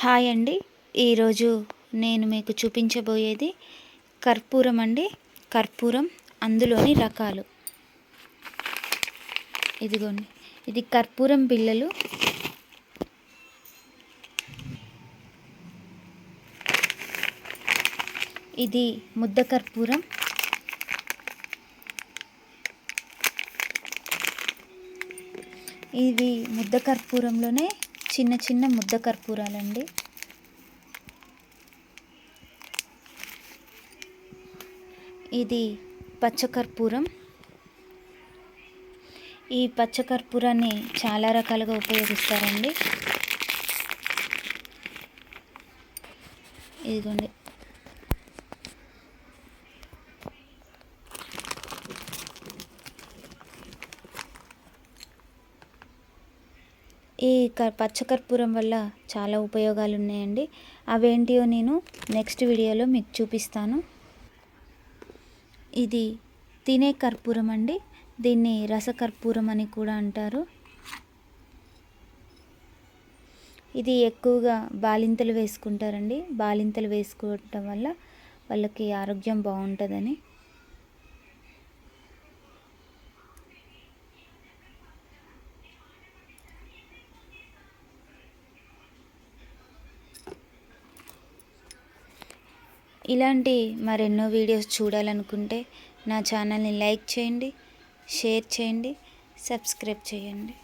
Hi అండి. ఈరోజు నేను మీకు చూపించబోయేది కర్పూరం అండి. కర్పూరం అందులోని రకాలు. ఇదిగోండి. ఇది కర్పూరం బిళ్ళలు. ఇది ముద్ద కర్పూరం. ఇది ముద్ద కర్పూరంలోనే చిన్న చిన్న ముద్ద కర్పూరాలండి. ఇది పచ్చకర్పూరం ఈ పచ్చకర్పూరాన్ని చాలా రకాలుగా ఉపయోగిస్తారండి. ఇదిగోండి. ఈ క పచ్చకర్పూరం వల్ల చాలా ఉపయోగాలు ఉన్నాయండి అవేంటియో నేను నెక్స్ట్ వీడియోలో మీకు చూపిస్తాను. ఇది తినే కర్పూరం అండి. దీన్ని రసకర్పూరం అని కూడా అంటారు. ఇది ఎక్కువగా బాలింతలు వేసుకుంటారండి. బాలింతలు వేసుకోవటం వల్ల వాళ్ళకి ఆరోగ్యం బాగుంటుందని. ఇలాంటి మరెన్నో వీడియోస్ చూడాలనుకుంటే నా ఛానల్ని లైక్ చేయండి షేర్ చేయండి సబ్స్క్రైబ్ చేయండి.